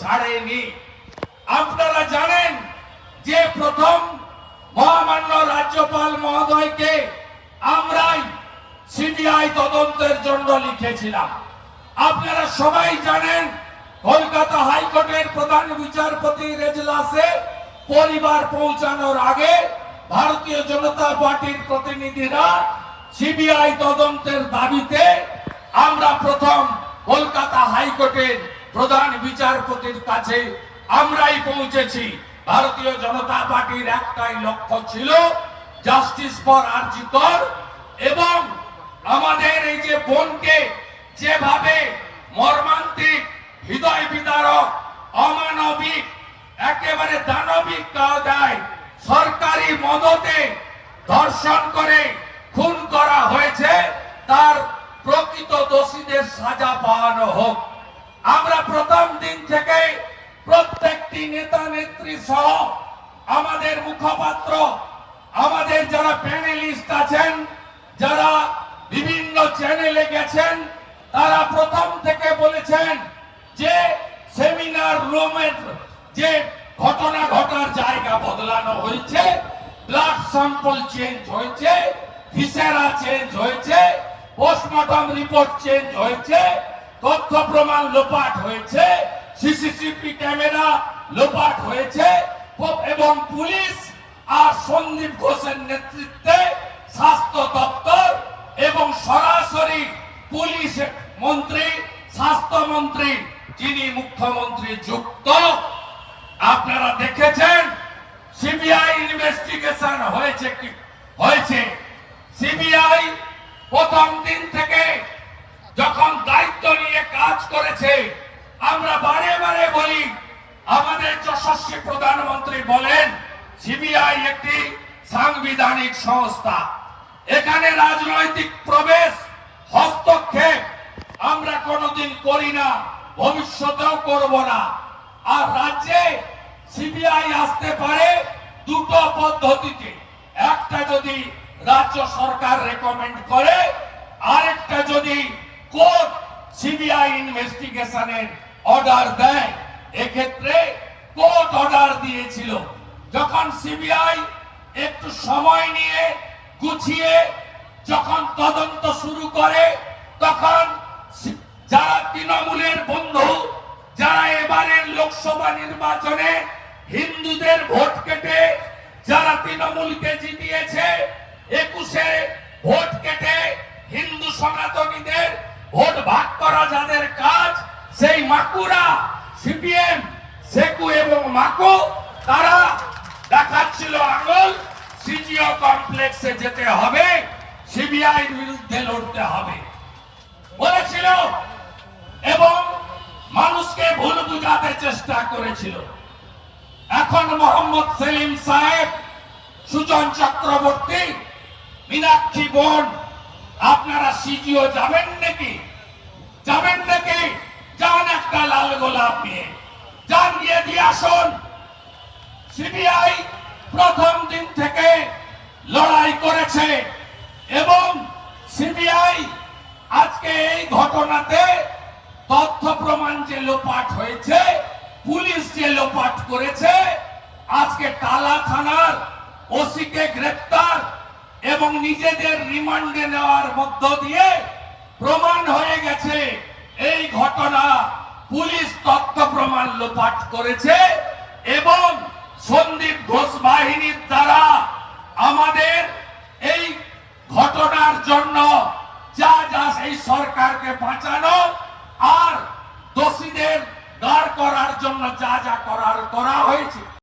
ছাড়েনি। আপনারা জানেন যে প্রথম মহামান্য রাজ্যপাল মহোদয়কে আমরাই সিবিআই তদন্তের জন্য লিখেছিলাম। আপনারা সবাই জানেন কলকাতা হাইকোর্টের প্রধান বিচারপতির এজলাসে পরিবার পৌঁছানোর আগে ভারতীয় জনতা পার্টির প্রতিনিধিরা সিবিআই তদন্তের দাবিতে আমরা প্রথম কলকাতা হাইকোর্টের প্রধান বিচারপতির কাছে আমরাই পৌঁছেছি। ভারতীয় জনতা পার্টির একটাই লক্ষ্য ছিল জাস্টিস ফর আরজিকর এবং আমাদের এই যে বোনকে যেভাবে মর্মান্তিক, হৃদয় বিদারক, অমানবিক, একেবারে দানবিক কায়দায় সরকারি মদতে ধর্ষণ করে, খুন করা হয়েছে, তার প্রকৃত দোষীদের সাজা পাওয়ানো হোক। আমরা প্রথম দিন থেকে প্রত্যেকটি নেতা নেত্রী সহ আমাদের মুখপাত্র, আমাদের যারা প্যানেলিস্ট আছেন, যারা বিভিন্ন চ্যানেলে গেছেন, তারা প্রথম থেকে বলেছেন যে সেমিনার রুমের যে ঘটনা ঘটার জায়গা বদলানো হয়েছে ব্লাড স্যাম্পল চেঞ্জ হয়েছে ভিসেরা চেঞ্জ হয়েছে পোস্টমর্টম রিপোর্ট চেঞ্জ হয়েছে তথ্য প্রমাণ লোপাট হয়েছে, সিসিটিভি ক্যামেরা লোপাট হয়েছে এবং পুলিশ আর সন্দীপ ঘোষের নেতৃত্বে স্বাস্থ্য দপ্তর এবং সরাসরি পুলিশ মন্ত্রী স্বাস্থ্যমন্ত্রী যিনি মুখ্যমন্ত্রী যুক্ত। আপনারা দেখেছেন, সিবিআই ইনভেস্টিগেশন হয়েছে কি? হয়েছে সিবিআই প্রথম দিন থেকে যখন দায়িত্ব নিয়ে কাজ করেছে আমরা বারে বারে বলি আমাদের যশস্বী প্রধানমন্ত্রী বলেন, সিবিআই একটি সাংবিধানিক সংস্থা। এখানে রাজনৈতিক প্রবেশ, হস্তক্ষেপ আমরা কোনোদিন করি না, ভবিষ্যতেও করব না। আর রাজ্যে সিবিআই আসতে পারে দুটো পদ্ধতিতে। একটা যদি রাজ্য সরকার রেকমেন্ড করে, আরেকটা যদি কোর্ট সিবিআই ইনভেস্টিগেশনের অর্ডার দেয়, এক্ষেত্রে কোর্ট অর্ডার দিয়েছিল। যখন সিবিআই একটু সময় নিয়ে গুছিয়ে যখন তদন্ত শুরু করে, তখন যারা তৃণমূলের বন্ধু, যারা এবারের লোকসভা নির্বাচনে হিন্দুদের ভোট কেটে, যারা তৃণমূলকে জিতিয়েছে, একুশে ভোট কেটে হিন্দু সনাতনীদের ভোট ভাগ করা যাদের কাজ, সেই মাকুরা, সিপিএম সেকু এবং মাকু, তারা দেখাচ্ছিল আঙুল, সিজিও কমপ্লেক্সে যেতে হবে, সিবিআই বিরুদ্ধে লড়তে হবে। বলেছিল এবং মানুষকে ভুল বুঝাতে চেষ্টা করেছিল। এখন মোহাম্মদ সেলিম সাহেব, সুজন চক্রবর্তী, মীনাক্ষী বোন, আপনারা সিজিও যাবেন নাকি? যাবেন নাকি? যান একটা লাল গোলাপ নিয়ে। যান গিয়ে দিয়ে আসুন, সিবিআই প্রথম দিন থেকে লড়াই করেছে এবং সিবিআই আজকে এই ঘটনাতে তথ্য প্রমাণ যে লোপাট হয়েছে, পুলিশ যে লোপাট করেছে, আজকে টালা থানার ওসিকে গ্রেপ্তার এবং নিজেদের রিমান্ডে নেওয়ার মধ্য দিয়ে প্রমাণ হয়ে গেছে এই ঘটনা। পুলিশ তথ্য প্রমাণ লোপাট করেছে এবং সন্দীপ ঘোষ বাহিনীর দ্বারা আমাদের এই ঘটনার জন্য যা যা সেই সরকারকে বাঁচানো আর দোষীদের দাঁড় করার জন্য যা যা করার করা হয়েছে।